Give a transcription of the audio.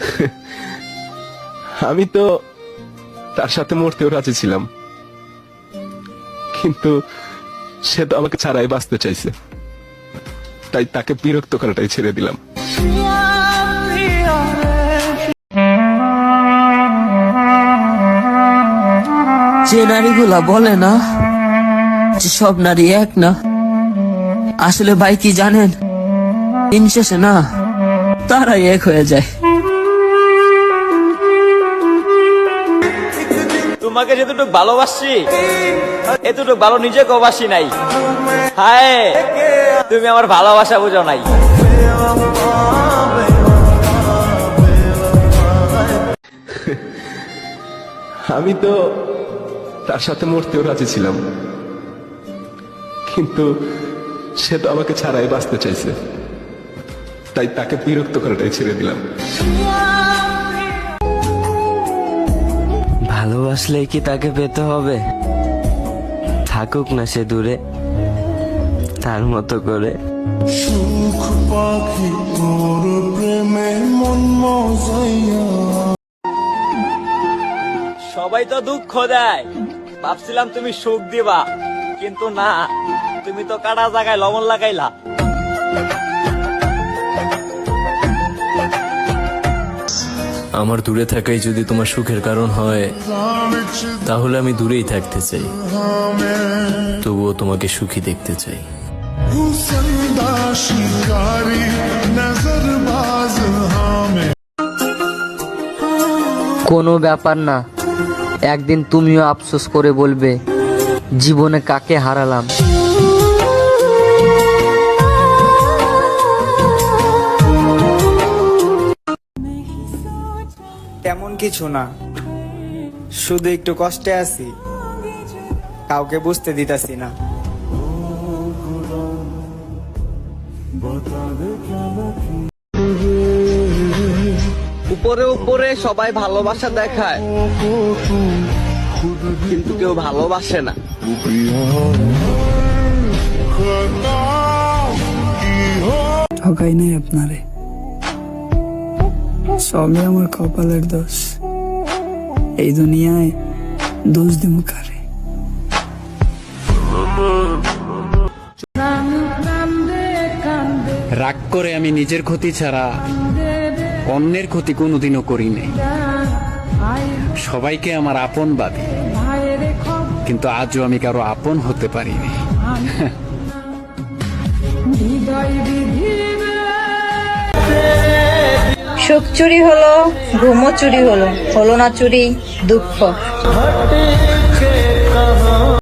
আমি তো তার সাথে মরতেও রাজি ছিলাম। কিন্তু সে তো আমাকে ছাড়াই বাঁচতে চাইছে। তাই তাকে বিরক্ত করাটাই ছেড়ে দিলাম। যে নারীগুলা বলে না, যে সব নারী এক না, আসলে ভাই কি জানেন? দিন শেষে না, তারাই এক হয়ে যায়। তোমাকে যতটুকু ভালোবাসছি এতটুকু ভালো নিজেকে বাসি নাই। হায়, তুমি আমার ভালোবাসা বুঝো নাই। আমি তো তার সাথে মরতেও রাজি ছিলাম। কিন্তু সে তো আমাকে ছাড়াই বাঁচতে চাইছে। তাই তাকে বিরক্ত করাটাই ছেড়ে দিলাম। ভালোবাসলেই কি তাকে পেতে হবে? থাকুক না সে দূরে তার মতো করে। সুখ পাখি তোর প্রেমে মন মজাইয়া। সবাই তো দুঃখ দেয়। ভাবছিলাম তুমি সুখ দিবা কিন্তু না তুমি তো কাটা জায়গায় লবণ লাগাইলা। আমার দূরে থাকাই যদি তোমার সুখের কারণ হয়, তাহলে আমি দূরেই থাকতে চাই। তবুও তোমাকে সুখী দেখতে চাই। কোনো ব্যাপার না। একদিন তুমিও আফসোস করে বলবে, জীবনে কাকে হারালাম? কিছু না। শুধু একটু কষ্টে আছি। কাউকে বুঝতে দিতাছি না। উপরে উপরে সবাই ভালোবাসা দেখায়। কিন্তু কেউ ভালোবাসে না। ঠকাই নাই আপনারে। সবই আমার কপালের দোষ এই দুনিয়ায় দোষ দিব কারে রাগ করে আমি নিজের ক্ষতি ছাড়া অন্যের ক্ষতি কোনোদিনও করি নাই। সবাইকে আমার আপন ভাবি কিন্তু আজও আমি কারও আপন হতে পারিনি সুখ চুরি হলো ঘুমো চুরি হলো হলো না চুরি দুঃখ।